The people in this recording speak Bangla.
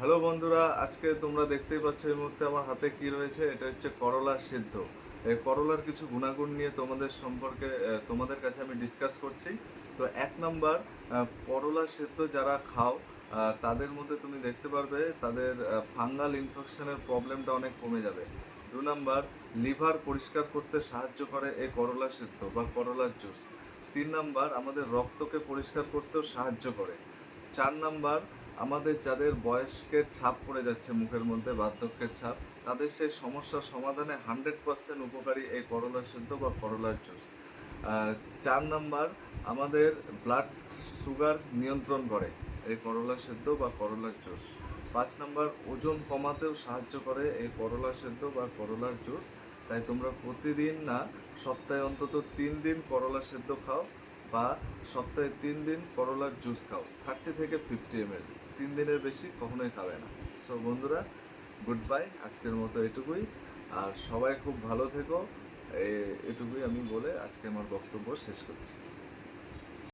হ্যালো বন্ধুরা, আজকে তোমরা দেখতেই পাচ্ছ এই মুহূর্তে আমার হাতে কি রয়েছে? এটা হচ্ছে করলা সিদ্ধ। এই করলার কিছু গুণাগুণ নিয়ে তোমাদের সম্পর্কে তোমাদের কাছে আমি ডিসকাস করছি। তো এক নাম্বার করলা সিদ্ধ যারা খাও তাদের মধ্যে তুমি দেখতে পারবে, তাদের ফাঙ্গাল ইনফেকশনের প্রবলেমটা অনেক কমে যাবে। দু নাম্বার, লিভার পরিষ্কার করতে সাহায্য করে এই করলা সিদ্ধ বা করলার জুস। তিন নাম্বার, আমাদের রক্তকে পরিষ্কার করতেও সাহায্য করে। চার নাম্বার আমাদের যাদের বয়স্কের ছাপ পড়ে যাচ্ছে মুখের মধ্যে, বার্ধক্যের ছাপ, তাদের সেই সমস্যার সমাধানে হান্ড্রেড পার্সেন্ট উপকারী এই করলা সিদ্ধ বা করলার জুস। চার নাম্বার, আমাদের ব্লাড সুগার নিয়ন্ত্রণ করে এই করলা সিদ্ধ বা করলার জুস। পাঁচ নাম্বার, ওজন কমাতেও সাহায্য করে এই করলা সেদ্ধ বা করলার জুস। তাই তোমরা প্রতিদিন না, সপ্তাহে অন্তত তিন দিন করলা সেদ্ধ খাও। বা সপ্তাহে তিন দিন করলার জুস খাও। থার্টি থেকে ফিফটি এম তিন দিনের বেশি কখনোই খাবে না। সো বন্ধুরা গুড বাই আজকের মতো এটুকুই। আর সবাই খুব ভালো থেকো। এটুকুই আমি বলে আজকে আমার বক্তব্য শেষ করছি।